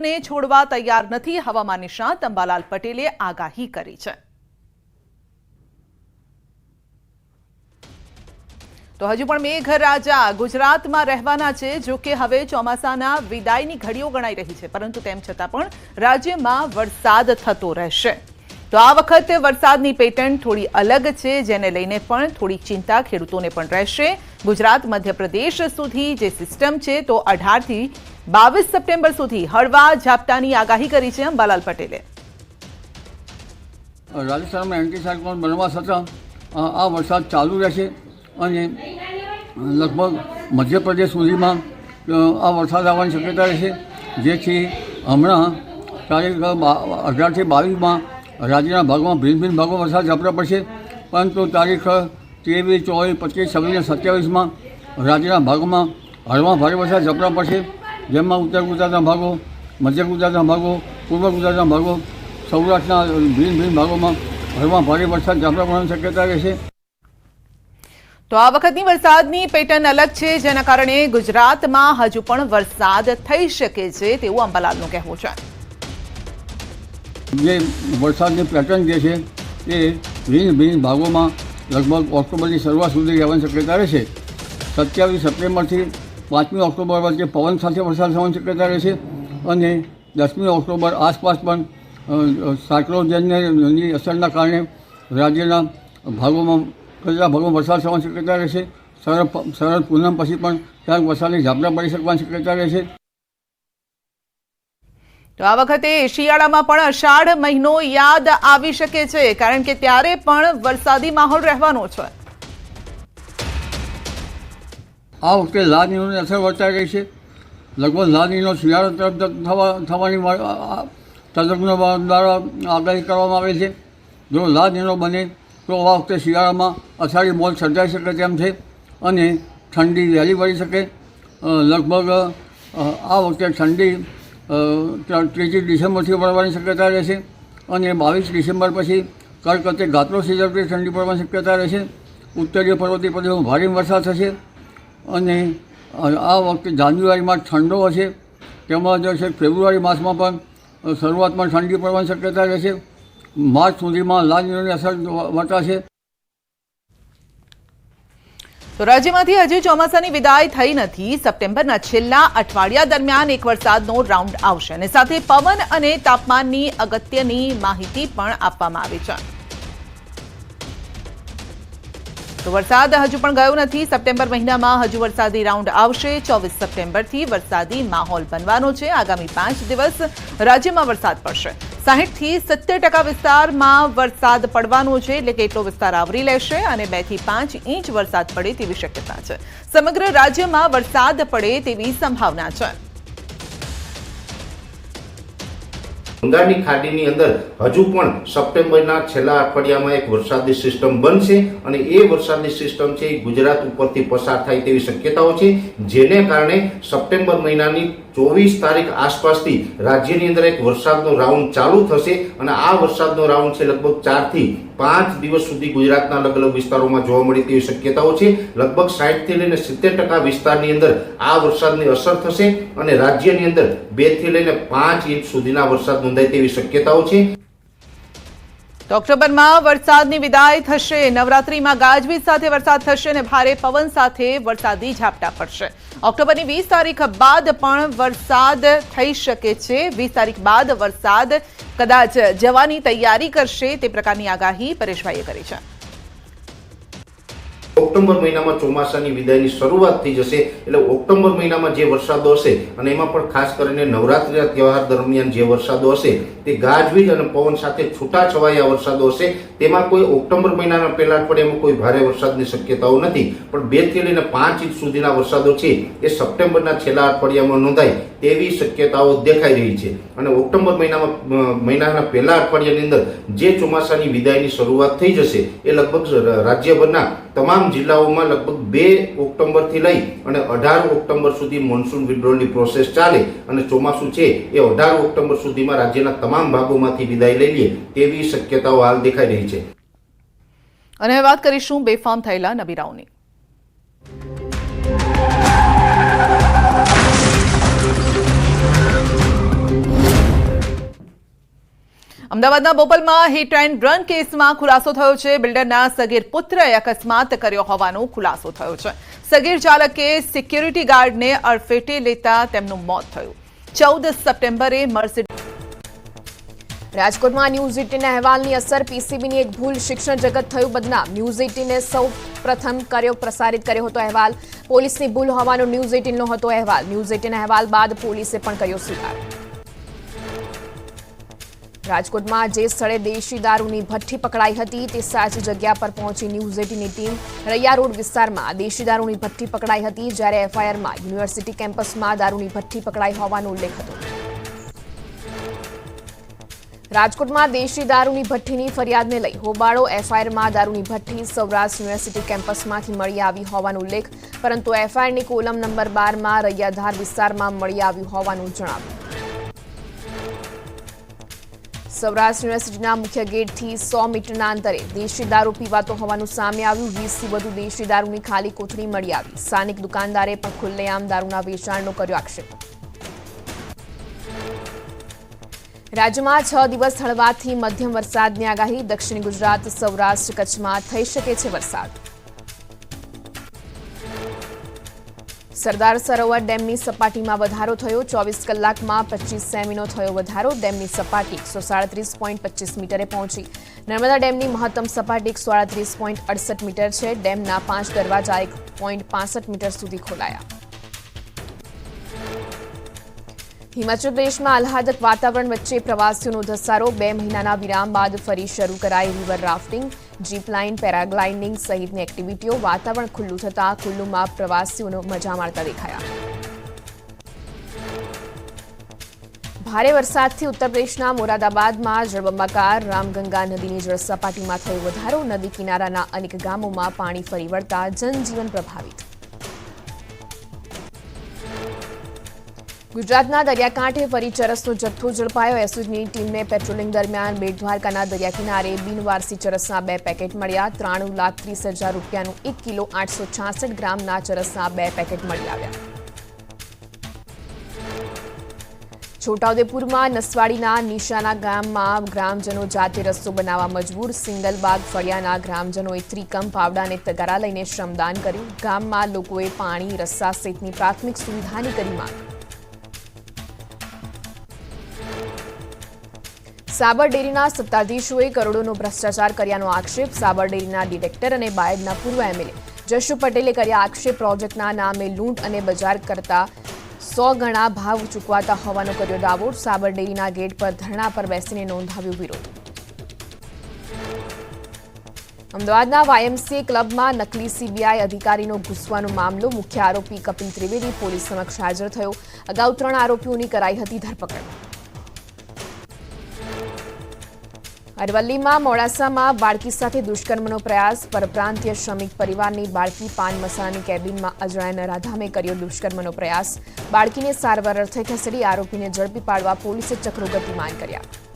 ને છોડવા તૈયાર નથી. હવામાન નિષ્ણાત અંબાલાલ પટેલે આગાહી કરી છે. તો હજુ પણ મેઘરાજા ગુજરાતમાં રહેવાના છે, જો હવે ચોમાસાના વિદાયની ઘડીઓ ગણાઈ રહી છે, પરંતુ તેમ છતાં પણ રાજ્યમાં વરસાદ થતો રહેશે. તો આ વખતે વરસાદની પેટર્ન થોડી અલગ છે, જેને લઈને પણ થોડી ચિંતા ખેડૂતોને પણ રહેશે. ગુજરાત, મધ્યપ્રદેશ સુધી જે સિસ્ટમ છે, તો અઢારથી બાવીસ સપ્ટેમ્બર સુધી હળવા ઝાપટાની આગાહી કરી છે અંબાલાલ પટેલે. રાજસ્થાનમાં એન્ટી સાયક્લોન બનવા છતાં આ વરસાદ ચાલુ રહેશે અને લગભગ મધ્યપ્રદેશ સુધીમાં આ વરસાદ આવવાની શક્યતા રહેશે. જેથી હમણાં તારીખ અઢારથી બાવીસમાં રાજ્યના ભાગમાં ભિન્ન ભિન્ન ભાગમાં વરસાદ ઝાપટા પડશે. પરંતુ તારીખ ત્રેવીસ, ચોવીસ, પચીસ, છવ્વીસ સત્યાવીસમાં રાજ્યના ભાગમાં હળવા ભારે વરસાદ ઝાપટા પડશે. જેમાં ઉત્તર ગુજરાતના ભાગો મધ્ય ગુજરાતના ભાગો પૂર્વ ગુજરાતના ભાગો સૌરાષ્ટ્રના ભિન્ન ભિન્ન ભાગોમાં હળવા ભારે વરસાદ ઝાપટા પડવાની શક્યતા રહેશે તો આ વખતની વરસાદની પેટર્ન અલગ છે જેના કારણે ગુજરાતમાં હજુ પણ વરસાદ થઈ શકે છે તેવું અંબાલાલનું કહેવું છે. જે વરસાદની પેટર્ન જે છે એ ભિન્ન ભિન્ન ભાગોમાં લગભગ ઓક્ટોબરની શરૂઆત સુધી રહેવાની શક્યતા રહેશે સત્યાવીસ સપ્ટેમ્બરથી પાંચમી ઓક્ટોબર વચ્ચે પવન સાથે વરસાદ થવાની શક્યતા રહેશે અને દસમી ઓક્ટોબર આસપાસ પણ સાયક્લોજનની અસરના કારણે રાજ્યના ભાગોમાં કેટલા ભાગોમાં વરસાદ થવાની શક્યતા રહેશે શરદ શરદ પૂનમ પછી પણ ક્યાંક વરસાદની ઝાપટા પડી શકવાની શક્યતા રહેશે તો આ વખતે શિયાળામાં પણ અષાઢ મહિનો યાદ આવી શકે છે, કારણ કે ત્યારે પણ વરસાદી માહોલ રહેવાનો છે. આ વખતે લાદનીનોની અસર વર્તાઈ રહી છે. લગભગ લાદનીનો શિયાળો તરફ થવા, થવાની તજજ્ઞો દ્વારા આગાહી કરવામાં આવે છે. જો લાદનીનો બને, તો આ વખતે શિયાળામાં અષાઢી મોલ સર્જાઈ શકે તેમ છે અને ઠંડી વહેલી પડી શકે. લગભગ આ વખતે ઠંડી ત્રીજી ડિસેમ્બરથી પડવાની શક્યતા રહેશે અને બાવીસ ડિસેમ્બર પછી કડકતે ગાત્રો સિઝરથી ઠંડી પડવાની શક્યતા રહેશે. ઉત્તરીય પર્વતીય પ્રદેશમાં ભારે વરસાદ થશે. અને આ વખતે જાન્યુઆરીમાં ઠંડો હશે તેમજ છે ફેબ્રુઆરી માસમાં પણ શરૂઆતમાં ઠંડી પડવાની શક્યતા રહેશે. માર્ચ સુધીમાં લાલની અસર વર્તાશે તો રાજ્યમાંથી હજુ ચોમાસાની વિદાય થઈ નથી. સપ્ટેમ્બરના છેલ્લા અઠવાડિયા દરમિયાન એક વરસાદનો રાઉન્ડ આવશે અને સાથે પવન અને તાપમાનની અગત્યની માહિતી પણ આપવામાં આવી છે. તો વરસાદ હજુ પણ ગયો નથી. સપ્ટેમ્બર મહિનામાં હજુ વરસાદી રાઉન્ડ આવશે. ચોવીસ સપ્ટેમ્બરથી વરસાદી માહોલ બનવાનો છે. આગામી પાંચ દિવસ રાજ્યમાં વરસાદ પડશે. સાહીઠથી સિત્તેર ટકા વિસ્તારમાં વરસાદ પડવાનો છે. એટલે કે એટલો વિસ્તાર આવરી લેશે અને બેથી પાંચ ઇંચ વરસાદ પડે તેવી શક્યતા છે. સમગ્ર રાજ્યમાં વરસાદ પડે તેવી સંભાવના છે. બંગાળની ખાડીની અંદર હજુ પણ સપ્ટેમ્બરના છેલ્લા અઠવાડિયામાં એક વરસાદી સિસ્ટમ બનશે અને એ વરસાદી સિસ્ટમ છે એ ગુજરાત ઉપરથી પસાર થાય તેવી શક્યતાઓ છે, જેને કારણે સપ્ટેમ્બર મહિનાની ચોવીસ તારીખ આસપાસથી રાજ્યની અંદર એક વરસાદનો રાઉન્ડ ચાલુ થશે અને આ વરસાદનો રાઉન્ડ છે લગભગ ચારથી પાંચ દિવસ સુધી ગુજરાતના અલગ અલગ વિસ્તારોમાં જોવા મળે તેવી શક્યતાઓ છે. લગભગ સાઠથી લઈને સિત્તેર ટકા વિસ્તારની અંદર આ વરસાદની અસર થશે અને રાજ્યની અંદર બેથી લઈને પાંચ ઇંચ સુધીના વરસાદ નોંધાય તેવી શક્યતાઓ છે. તો ઓક્ટોબરમાં વરસાદની વિદાય થશે. નવરાત્રીમાં ગાજવીજ સાથે વરસાદ થશે અને ભારે પવન સાથે વરસાદી ઝાપટા પડશે. ઓક્ટોબરની વીસ તારીખ બાદ પણ વરસાદ થઈ શકે છે. વીસ તારીખ બાદ વરસાદ કદાચ જવાની તૈયારી કરશે તે પ્રકારની આગાહી પરેશભાઈએ કરી છે. ઓક્ટોબર મહિનામાં ચોમાસાની વિદાયની શરૂઆત થઈ જશે એટલે ઓક્ટોબર મહિનામાં જે વરસાદો હશે અને એમાં પણ ખાસ કરીને નવરાત્રિના તહેવાર દરમિયાન જે વરસાદો હશે તે ગાજવીજ અને પવન સાથે છૂટાછવાયા વરસાદો હશે. તેમાં કોઈ ઓક્ટોબર મહિનાના પહેલા અઠવાડિયામાં કોઈ ભારે વરસાદની શક્યતાઓ નથી. પણ બેથી લઈને પાંચ ઇંચ સુધીના વરસાદો છે એ સપ્ટેમ્બરના છેલ્લા અઠવાડિયામાં નોંધાય. તેવી શક્યતાઓ દેખાઈ રહી છે. અને ઓક્ટોબર મહિનામાં મહિનાના પહેલા અઠવાડિયાની અંદર જે ચોમાસાની વિદાયની શરૂઆત થઈ જશે, એ લગભગ રાજ્યભરના તમામ જિલ્લાઓમાં લગભગ બે ઓક્ટોબરથી લઈ અને અઢાર ઓક્ટોબર સુધી મોન્સૂન વિડ્રોલની પ્રોસેસ ચાલે અને ચોમાસું છે એ અઢાર ઓક્ટોબર સુધીમાં રાજ્યના તમામ ભાગોમાંથી વિદાય લઈ લે તેવી શક્યતાઓ હાલ દેખાઈ રહી છે. અને વાત કરીશું બેફામ થયેલા નબીરાઓની. અમદાવાદના બોપલમાં હિટ એન્ડ રન કેસમાં ખુલાસો થયો છે. બિલ્ડરના સગીર પુત્રએ અકસ્માત કર્યો હોવાનો ખુલાસો થયો છે. સગીર ચાલકે સિક્યુરિટી ગાર્ડને અડફેટે લેતા તેમનું મોત થયું. ચૌદ સપ્ટેમ્બરે મર્સિડીઝ રાજકોટમાં ન્યૂઝ એટીન અહેવાલની અસર. પીસીબીની એક ભૂલ શિક્ષણ જગત થયું બદનામ. ન્યૂઝ એટીને સૌ પ્રથમ કર્યો, પ્રસારિત કર્યો હતો અહેવાલ. પોલીસની ભૂલ હોવાનો ન્યૂઝ એટીનનો હતો અહેવાલ. ન્યૂઝ એટીન અહેવાલ બાદ પોલીસે પણ કર્યો સ્વીકાર. રાજકોટમાં જે સ્થળે દેશી દારૂની ભઠ્ઠી પકડાઈ હતી, તે સાચી જગ્યા પર પહોંચી ન્યૂઝ એટીની ટીમ રૈયા રોડ વિસ્તારમાં દેશી દારૂની ભઠ્ઠી પકડાઈ હતી, જ્યારે એફઆઈઆરમાં યુનિવર્સિટી કેમ્પસમાં દારૂની ભઠ્ઠી પકડાઈ હોવાનો ઉલ્લેખ હતો. રાજકોટમાં દેશી દારૂની ભઠ્ઠીની ફરિયાદને લઈ હોબાળો એફઆઈઆરમાં દારૂની ભઠ્ઠી સૌરાષ્ટ્ર યુનિવર્સિટી કેમ્પસમાંથી મળી આવી હોવાનો ઉલ્લેખ, પરંતુ એફઆઈઆરની કોલમ નંબર બારમાં રૈયાધાર વિસ્તારમાં મળી આવ્યું હોવાનું જણાવ્યું. સૌરાષ્ટ્ર યુનિવર્સિટીના મુખ્ય ગેટથી સો મીટરના અંતરે દેશી દારૂ પીવાતો હોવાનું સામે આવ્યું. વીસથી વધુ દેશી દારૂની ખાલી કોથળી મળી આવી. સ્થાનિક દુકાનદારે પણ ખુલ્લેઆમ દારૂના વેચાણનો કર્યો આક્ષેપ. રાજ્યમાં છ દિવસ હળવાથી મધ્યમ વરસાદની આગાહી. દક્ષિણ ગુજરાત સૌરાષ્ટ્ર કચ્છમાં થઈ શકે છે વરસાદ. સરદાર સરોવર ડેમની સપાટીમાં વધારો થયો. ચોવીસ કલાકમાં પચીસ સેમીનો થયો વધારો. ડેમની સપાટી એકસો સાડત્રીસ પોઈન્ટ પચીસ મીટરે પહોંચી. નર્મદા ડેમની મહત્તમ સપાટી એકસો આડત્રીસ પોઈન્ટ અડસઠ મીટર છે. ડેમના પાંચ દરવાજા એક પોઈન્ટ પાસઠ મીટર સુધી ખોલાયા. હિમાચલ પ્રદેશમાં આહલાદક વાતાવરણ વચ્ચે પ્રવાસીઓનો ધસારો. બે મહિનાના વિરામ બાદ ફરી શરૂ કરાઈ river rafting zip line paragliding સહિતની એક્ટિવિટીઓ વાતાવરણ ખુલ્લું થતાં કુલ્લુમાં પ્રવાસીઓનો મજા માણતા દેખાયા. ભારે વરસાદથી ઉત્તર પ્રદેશના મોરાદાબાદમાં જળબંબાકાર રામગંગા નદીની જળસપાટીમાં થયો વધારો. નદી કિનારાના અનેક ગામોમાં પાણી ફરી વળતા જનજીવન પ્રભાવિત. ગુજરાતના દરિયાકાંઠે ફરી ચરસનો જથ્થો ઝડપાયો. એસઓજીની ટીમને પેટ્રોલિંગ દરમિયાન બેટ દ્વારકાના દરિયા કિનારે બિનવારસી ચરસના બે પેકેટ મળ્યા. ત્રાણું લાખ ત્રીસ હજાર રૂપિયાનું એક કિલો આઠસો છાસઠ ગ્રામના ચરસના બે પેકેટ મળી આવ્યા. છોટાઉદેપુરમાં નસવાડીના નિશાના ગામમાં ગ્રામજનો જાતે રસ્તો બનાવવા મજબૂર. સિંગલબાગ ફળિયાના ગ્રામજનોએ ત્રિકમ પાવડા તગારા લઈને શ્રમદાન કર્યું. ગામમાં લોકોએ પાણી રસ્તા સહિતની પ્રાથમિક સુવિધાની કરી માંગ. સાબર ડેરીના સત્તાધીશોએ કરોડોનો ભ્રષ્ટાચાર કર્યાનો આક્ષેપ સાબર ડેરીના ડિરેક્ટર અને બાયડના પૂર્વ એમએલએ જશુ પટેલે કર્યા આક્ષેપ પ્રોજેક્ટના નામે લૂંટ અને બજાર કરતા સો ગણા ભાવ ચૂકવાતા હોવાનો કર્યો દાવો. સાબર ડેરીના ગેટ પર ધરણા પર બેસીને નોંધાવ્યો વિરોધ. અમદાવાદના વાયએમસીએ ક્લબમાં નકલી સીબીઆઈ અધિકારીનો ઘૂસવાનો મામલો. મુખ્ય આરોપી કપિલ ત્રિવેદી પોલીસ સમક્ષ હાજર થયો. અગાઉ ત્રણ આરોપીઓની કરાઈ હતી ધરપકડ. અરવલ્લીમાં મોડાસામાં બાળકી સાથે દુષ્કર્મનો પ્રયાસ, પરપ્રાંતીય શ્રમિક પરિવારની બાળકી પાન મસાલાની કેબિનમાં અજાણ્યા નરાધામે કર્યો દુષ્કર્મનો પ્રયાસ. બાળકીને સારવાર અર્થે ખસેડી આરોપીને ઝડપી પાડવા પોલીસે ચક્રો ગતિમાન કર્યા